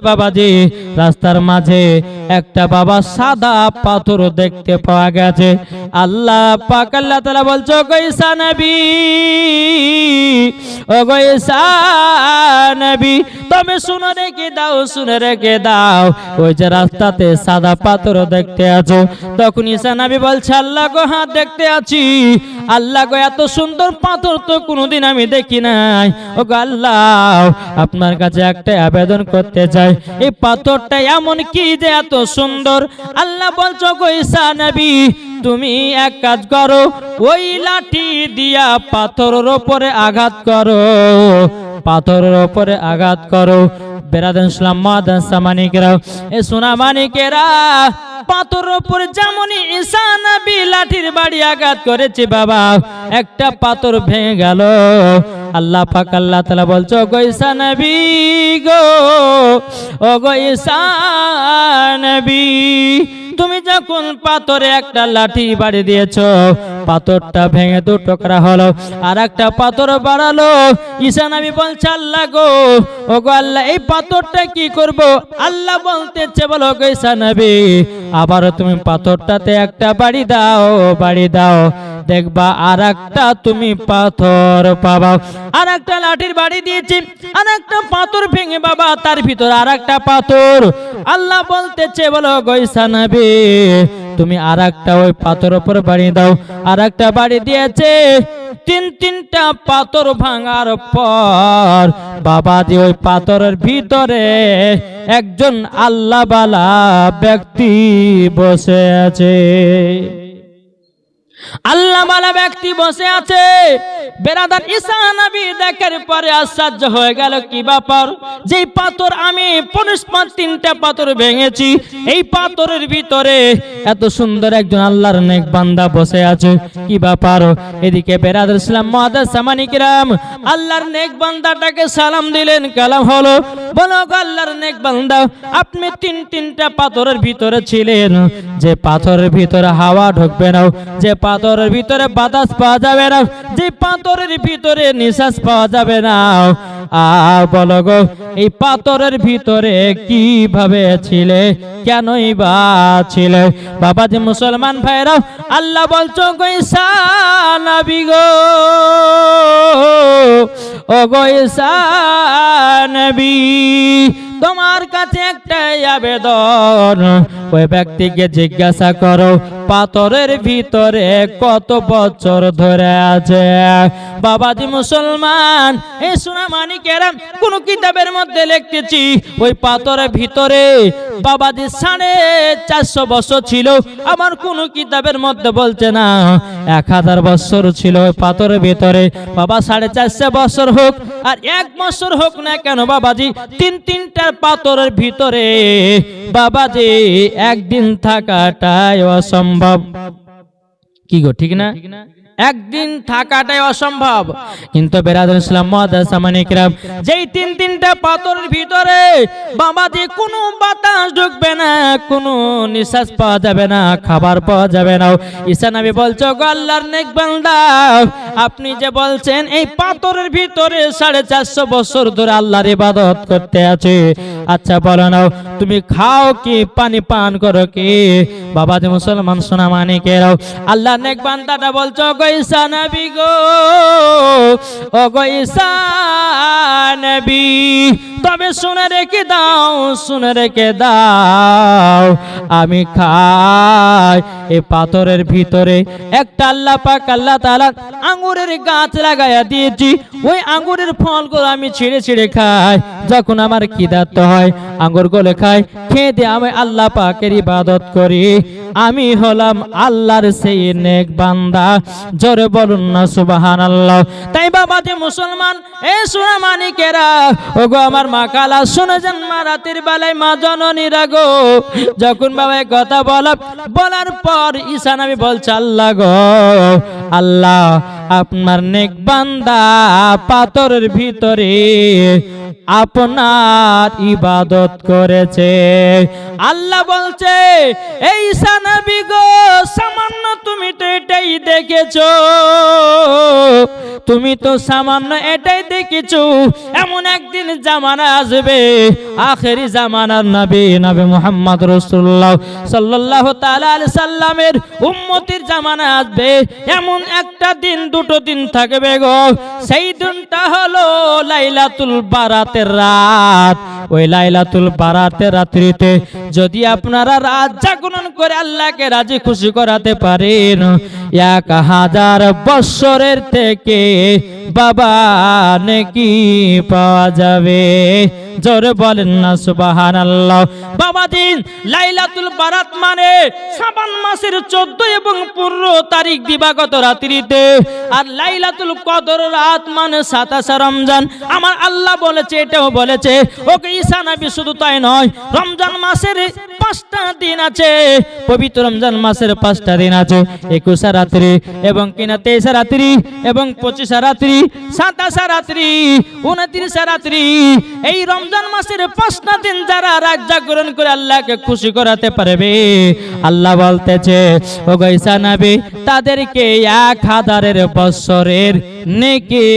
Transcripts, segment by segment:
বাবাজি রাস্তার মাঝে একটা বাবা সাদা পাথর দেখতে পাওয়া গেছে। আল্লাহ পাক আল্লাহ তাআলা বলছো গৈসা নবী ও গৈসা নবী, তুমি শুনে রেখে দাও, শুনে রেখে দাও। ওই যে রাস্তাতে সাদা পাথর দেখতে আছো। তখন ঈসা নবী বলছে, আল্লাহ গো হাত দেখতে আছি। আল্লাহ গো, এত সুন্দর পাথর তো কোনোদিন আমি দেখি নাই। ও আল্লাহ, আপনার কাছে একটা আবেদন করতে চাই। এই পাথরটা এমন কি যে এত সুন্দর। আল্লাহ বলছো, গো ঈসা নবী, তুমি এক কাজ করো, ওই লাঠি দিয়া পাথরের ওপরে আঘাত করো, পাথরের ওপরে আঘাত করো। বেরাদান ইসলাম মাদান সামানিকেরা এ সোনা মানিকেরা, পাথরের উপরে যেমনই ঈসা নবী লাঠির বাড়ি আঘাত করেছে বাবা, একটা পাথর ভেঙে গেল আল্লাহ পাক আল্লাহ তাআলা বলছো গো ঈসা নবী গো ও গো ঈসা নবী, তুমি যখন পাথরে একটা লাঠি বাড়ি দিয়েছ, পাথরটা ভেঙে দু টুকরা হলো আর একটা পাথর বাড়ালো। ঈসা নবী বলছে, আল্লাহ গো ও গো আল্লাহ, এই পাথরটা কি করব? আল্লাহ বলতেছে, বলো গো আবারও তুমি পাথরটাতে একটা বাড়ি দাও বাড়ি দাও। দেখবা আর একটা তুমি পাথর পাবা। আর একটা লাঠির বাড়ি দিয়েছি আর একটা পাথর ভেঙে বাবা, তার ভিতর আর একটা পাথর। আল্লাহ বলতেছে, বলো গৈসা নবী, তুমি আর একটা ওই পাথর উপর বাড়ি দাও। আর একটা বাড়ি দিয়েছে, তিন তিনটা পাথর ভাঙার পর বাবা যে ওই পাথরের ভিতরে একজন আল্লাহ বালা ব্যক্তি বসে আছে। আল্লাহ মালা ব্যক্তি বসে আছে। বেরাদার ঈসা নবী দেখার পরে আশ্চর্য হয়ে গেল, কি ব্যাপার? যেই পাথর আমি পরস্পর তিনটা পাথর ভেঙেছি, এই পাথরের ভিতরে এত সুন্দর একজন আল্লাহর নেক বান্দা বসে আছে, কি ব্যাপার? এদিকে বেরাদার ইসলাম মহাদাস সামানিকরাম আল্লাহর নেক বান্দাটাকে সালাম দিলেন, কালাম হলো, বলো আল্লাহর নেক বান্দা, আপনি তিন তিনটা পাথরের ভিতরে ছিলেন, যে পাথরের ভিতরে হাওয়া ঢুকবে না, যে পাথরের ভিতরে বাতাস পাওয়া যাবে না, যে পাথরের ভিতরে নিঃশ্বাস পাওয়া যাবে না। আ গো, এই পাথরের ভিতরে কীভাবে ছিলে? কেনই বা বাবা যে মুসলমান ভাইরা, আল্লাহ বলছো নবী গো ও তোমার কাছে একটাই আবেদন। ওই ব্যক্তিকে জিজ্ঞাসা করো পাথরের ভিতরে কত বছর ধরে আছে? বাবাজি মুসলমান এই সোনা মানিকেরা কোন কিতাবের মধ্যে লিখতেছি ওই পাথরের ভিতরে বাবাজি সাড়ে চারশো বছর ছিল, আমার কোন কিতাবের মধ্যে বলছে না, এক হাজার বছর ছিল ওই পাথরের ভিতরে। বাবা সাড়ে চারশো বছর হোক আর এক বছর হোক না কেন, বাবাজি, তিন তিনটা পাথরের ভিতরে, বাবাজি, একদিন থাকাটাই অসম্ভব। কি গো, ঠিক না? একদিন থাকাটাই অসম্ভব। কিন্তু বেরাদুল ইসলাম মহাদাসামানিকরাম যেই তিন তিনটা পাথরের ভিতরে বাবাজি কোনো বাতাস ঢুকবে না, কোনো নিঃশ্বাস পাওয়া যাবে না, খাবার পাওয়া যাবে না। নবী বলছো গো আল্লাহর নেক বান্দা, আপনি যে বলছেন, এই পাথরের ভিতরে সাড়ে চারশো বছর ধরে আল্লাহর ইবাদত করতে আছে। আচ্ছা বলো নাও, তুমি খাও কি, পানি পান করো কি? বাবা যে মুসলমান সোনা মানিকেরাও আল্লাহ নেক বান্দাটা বলছো গৈসা নবী গো ও গইসা নবী। তবে শুনে রেখে দাও, শুনে রেখে দাও। আমি খাই এই পাথরের ভিতরে একটা আল্লাহ পাক আল্লাহ তাআলা আঙ্গুরের গাছ লাগাইয়া দিয়েছি। ওই আঙ্গুরের ফলগুলো আমি ছিঁড়ে ছিঁড়ে খাই। যখন আমার খিদার্ত হয়, আঙ্গুরগুলো খাই খেয়ে দিয়ে আমি আল্লাহ পাকের ইবাদত করি। আমি হলাম আল্লাহর সেই নেক বান্দা। জোরে বলুন না সুবাহান আল্লাহ তাই বাবা যে মুসলমান, এ সোনা মানিকেরা ও গো আমার মা কালা শুনে যান মা, রাতের বেলায় মা জননীরা গো যখন বাবা কথা বল বলার পর ঈশা নবী বলছে, আল্লাহ গো, আল্লাহ, আপনার নেক বান্দা পাথরের ভিতরে আপনার ইবাদত করেছে। আল্লাহ বলছে, এই সানবি গো, সামান্য তুমি তো এটাই দেখেছ। তুমি তো সামান্য এটাই দেখেছ। এমন একদিন জামানা আসবে, আখেরি জামানার নবী নবী মুহাম্মদ রাসূলুল্লাহ সাল্লাল্লাহু তাআলা আলাইহি সাল্লামের উম্মতির জামানা আসবে। এমন একটা দিন, দুটো দিন থাকবে গো। সেই দিনটা হলো লাইলাতুল বারাতের রাত, ওই লাইলাতুল বারাতের রাত্রিতে যদি আপনারা রাত জাগরণ করে আল্লাহকে রাজি খুশি করাতে পারেন, এক হাজার বৎসরের থেকে বাবা নেকি পাওয়া যাবে। জোরে বলেন না সুবাহান আল্লাহ বাবা দিন, লাইলাতুল বারাত মানে সাবান মাসের চোদ্দ এবং পনেরো তারিখ দিবাগত রাত্রিতে। আর লাইলাতুল কদর রাত মানে সাতাশা রমজান। আমার আল্লাহ বলেছে, এটাও বলেছে, ওকে ঈসা নবী শুধু তাই নয়, রমজান মাসের পাঁচটা দিন আছে, পবিত্র রমজান মাসের পাঁচটা দিন আছে, একুশা রাত্রি এবং কিনা তেইশা রাত্রি এবং পঁচিশা রাত্রি, সাতাশা রাত্রি, উনত্রিশা রাত্রি, এই রমজান মাসের পাঁচটা দিন যারা রাত জাগরণ করে আল্লাহকে খুশি করাতে পারবে, আল্লাহ বলতেছে, ও গৈসা নাবি, তাদেরকে এক হাজারের বৎসরের নেকি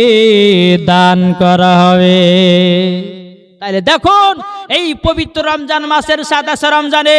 দান করা হবে। তাহলে দেখুন এই পবিত্র রমজান মাসের সাতাশ রমজানে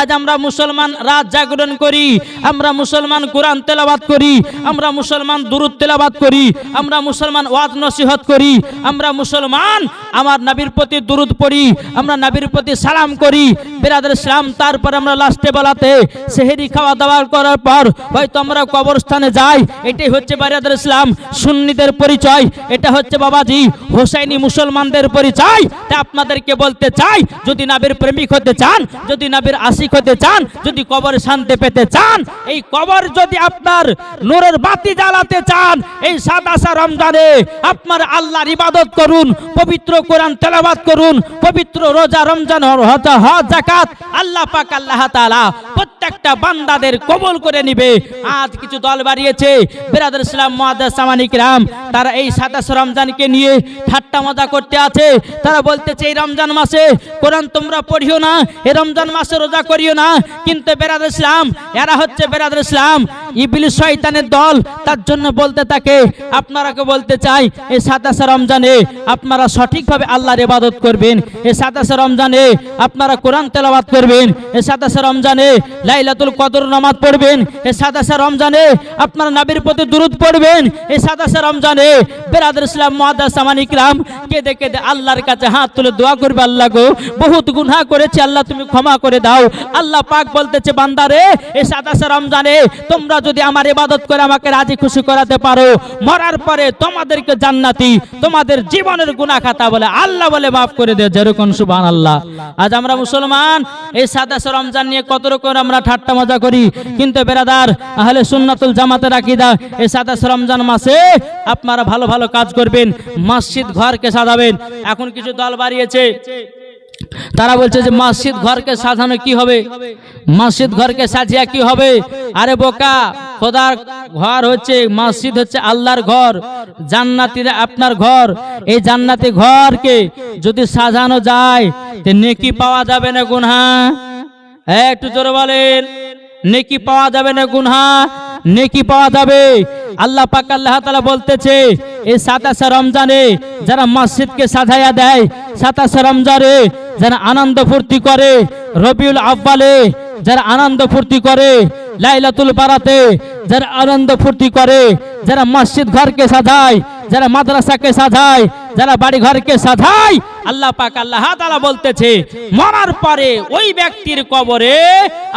আজ আমরা মুসলমান রাত জাগরণ করি, আমরা মুসলমান কোরআন তেলাবাদ করি, আমরা মুসলমান দুরুদ তেলাবাদ করি, আমরা মুসলমান ওয়াজ নসিহত করি, আমরা মুসলমান আমার নাবির প্রতি দুরুদ পড়ি, আমরা নাবির প্রতি সালাম করি। বেরাদের ইসলাম তারপর আমরা লাস্টে বেলাতে সেহেরি খাওয়া দাওয়া করার পর হয়তো আমরা কবরস্থানে যাই। এটাই হচ্ছে বেরাদের ইসলাম সুন্নিদের পরিচয়, এটা হচ্ছে বাবাজি, হোসাইনি মুসলমানদের পরিচয়। তা আপনাদেরকে বলতে চাই, যদি নাবির প্রেমিক হতে চান, যদি নাবির আশিক হতে চান, যদি কবর শান্তি পেতে চান, এই কবর যদি আপনার নূরের বাতি জ্বালাতে চান, এই সাদাসা রমজানে আপনার আল্লাহর ইবাদত করুন, পবিত্র কোরআন তেলাবাদ করুন, পবিত্র রোজা রমজান হজ জাকাত আল্লাহ পাক, আল্লাহ তাআলা প্রত্যেকটা বান্দাদের কবল করে নিবে। আজ কিছু দল বাড়িয়েছে বেরাদুল ইসলাম মহাদামানিক রাম, তারা এই সাতাশ রমজানকে নিয়ে ঠাট্টা মজা করতে আছে। তারা বলতেছে, এই রমজান মাসে কোরআন তোমরা পড়িও না এই রমজান মাসে রোজা করিও না। কিন্তু বেরাদ ইসলাম, এরা হচ্ছে বেরাদ ইসলাম ইবলিস শয়তানের দল তার জন্য বলতে থাকে আপনারাকে বলতে চাই, এই সাতাশে রমজানে আপনারা সঠিকভাবে আল্লাহর ইবাদত করবেন, এই সাতাশে রমজানে আপনারা কোরআন তেলাওয়াত করবেন, এই সাতাশে রমজানে লাইলাতুল কদর নামাজ পড়বেন, এই সাতাশে রমজানে আপনারা নবীর প্রতি দুরুদ পড়বেন, এই সাতাশে রমজানে ইসলাম মুআদ্দাস সামানিক কেঁদে কেঁদে আল্লাহর কাছে হাত তুলে দোয়া করবে, আল্লাহ গো, বহুত গুনাহ করেছি, আল্লাহ তুমি ক্ষমা করে দাও, আল্লাহ পাক বলতেছে, বান্দারে, এই সাতাশে রমজানে তোমরা যদি আমার ইবাদত করে আমাকে রাজি খুশি করাতে পারো, মরার পরে তোমাদেরকে জান্নাতি, তোমাদের জীবনের গুনাহ খাতা বলে আল্লাহ বলে মাফ করে দেয় যেরকম সুবহান আল্লাহ আজ আমরা মুসলমান, এই সাতাশে রমজান নিয়ে কত রকম আমরা ঠাট্টা মজা করি। কিন্তু বেরাদার, আহলে সুন্নাতুল জামাতের আকীদা, এই সাতাশে রমজান মাসে আপনারা ভালো ভালো কাজ করবেন, মসজিদ ঘরকে সাজাবেন। এখন কিছু দল বাড়িয়েছে। তারা বলছে যে মসজিদ ঘরকে সাজানো কি হবে? মসজিদ ঘরকে সাজিয়া কি হবে? আরে বোকা, খোদার ঘর হচ্ছে, মসজিদ হচ্ছে আল্লাহর ঘর, জান্নাতিরা আপনার ঘর। এই জান্নাতি ঘরকে যদি সাজানো যায়, তে নেকি পাওয়া যাবে না গুনহা? হ্যাঁ একটু জোরে বলেন। নেকি পাওয়া যাবে না গুনহা? নেকি পাওয়া যাবে। আল্লাহ পাক আল্লাহ তাআলা বলতেছে, এই সাতাশে রমজানে যারা মসজিদকে সাজাইয়া দেয়, সাতাশে রমজানে যারা আনন্দ ফুর্তি করে, রবিউল আব্বালে যারা আনন্দ ফুর্তি করে, লাইলাতুল বারাতে যারা আনন্দ ফুর্তি করে, যারা মসজিদ ঘরকে সাজায় যারা মাদ্রাসাকে সাজায়, যারা বাড়ি ঘরকে সাজায়, আল্লাহ পাক আল্লাহ তাআলা বলতেছে, মরার পরে ওই ব্যক্তির কবরে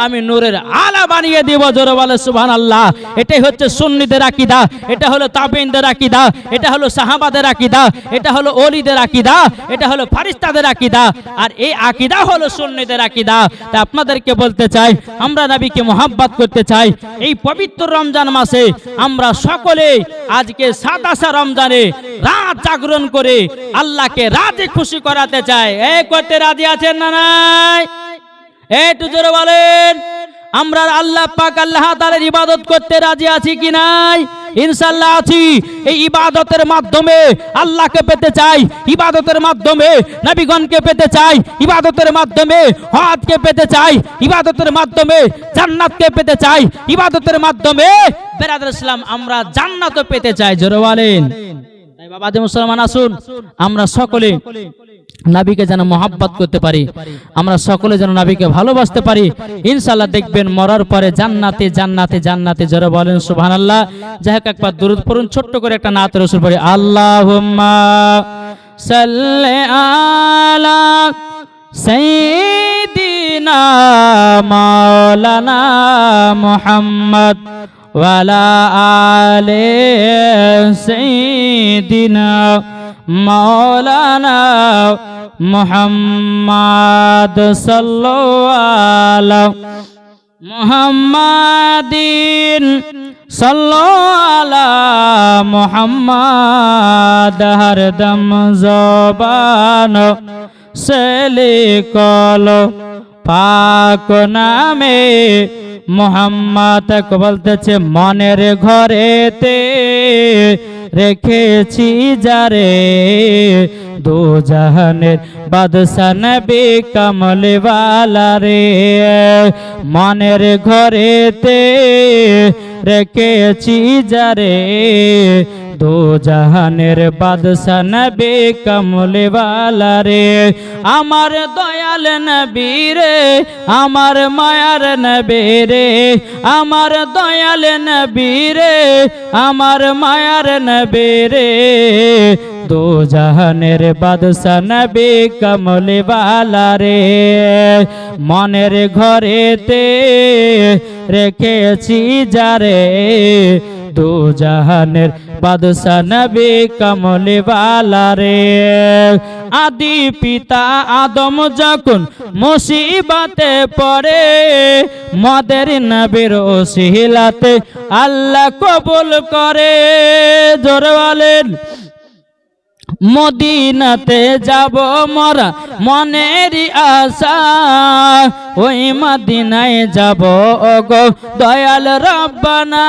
আমি নূরের আলা বানিয়ে দেব জোরে বলে সুবহানাল্লাহ। এটাই হচ্ছে সুন্নিদের আকীদা, এটা হলো তাবেইনদের আকীদা, এটা হলো সাহাবাদের আকীদা, এটা হলো ওলিদের আকীদা, এটা হলো ফারিস্তাদের আকীদা। আর এই আকীদা হলো সুন্নিদের আকীদা। তা আপনাদেরকে বলতে চাই, আমরা নবীকে মোহাব্বত করতে চাই, এই পবিত্র রমজান মাসে আমরা সকলে আজকে সাতাশা রমজানে রাত জাগরণ করে আল্লাহকে রাতে খুশি করাতে চায়। এ করতে রাজি আছেন না নাই? একটু জোরে বলেন। আমরা আল্লাহ পাক আল্লাহ তাআলার ইবাদত করতে রাজি আছি কি নাই? ইনশাল্লাহ আছি। এই ইবাদতের মাধ্যমে আল্লাহকে পেতে চাই, ইবাদতের মাধ্যমে নবীগণকে পেতে চাই, ইবাদতের মাধ্যমে হজকে পেতে চাই, ইবাদতের মাধ্যমে জান্নাতকে পেতে চাই, ইবাদতের মাধ্যমে বেরাদুল ইসলাম আমরা জান্নাতও পেতে চাই। জোরে বলেন। বাবা মুসলমান আসুন, আমরা সকলে নাবিকে যেন মহাব্বত করতে পারি। আমরা সকলে যেন নাবিকে ভালোবাসতে পারি। ইনশাল্লাহ দেখবেন মরার পরে জান্নাতে জান্নাতে জান্নাতে যারা বলেন, সুবহানাল্লাহ। যাই হোক, একবার দরুদ পড়ুন, ছোট্ট করে একটা নাত রসুল পড়ি, আল্লাহুম্মা সাল্লি আলা ওয়ালা আলে সাইয়্যিদিনা মাওলানা মুহাম্মদ সাল্লাল্লাহু মুহাম্মাদিন সাল্লাল্লাহু মুহাম্মাদ হরদম জবান সেলে কল, পাক নামে মোহাম্মদ বলতেছে, মনের ঘরেতে রেখেছি যারে দু জাহানের বাদশা নবী কমলওয়ালা রে। মনের ঘরেতে রেখেছি যারে দু জাহানের বাদশা নবী কমলওয়ালা রে। আমার দয়াল নবী রে, আমার মায়ার নবী রে। আমার দয়াল নবী রে, আমার মায়ার নবী রে। দু জাহানের বাদশা নবী কমলওয়ালা রে। মনের ঘরেতে রেখেছি যারে। দু জাহানের বাদশা নবী কমলওয়ালা রে। আদি পিতা আদম যখন মুসিবাতে পড়ে, মদের নবীর ওসিলাতে আল্লাহ কবুল করে। জোরে বলেন মদিনাতে যাব মরা মনের আশা। ওই মদিনায় যাব গো দয়াল রব্বানা।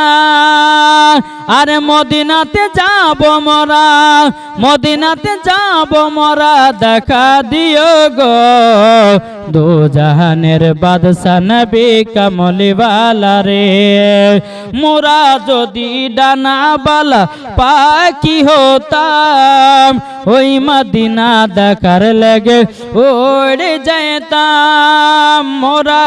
আরে মদিনাতে যাব, মরা। মদিনাতে যাব, মরা, দেখা দিও গো। দু জাহানের বাদশা নবী কমলিওয়ালা রে। মোরা যদি ডানা বালা পাখি হতাম ওই মাদিনা দেখার লেগে ওড়ে যেতাম মোরা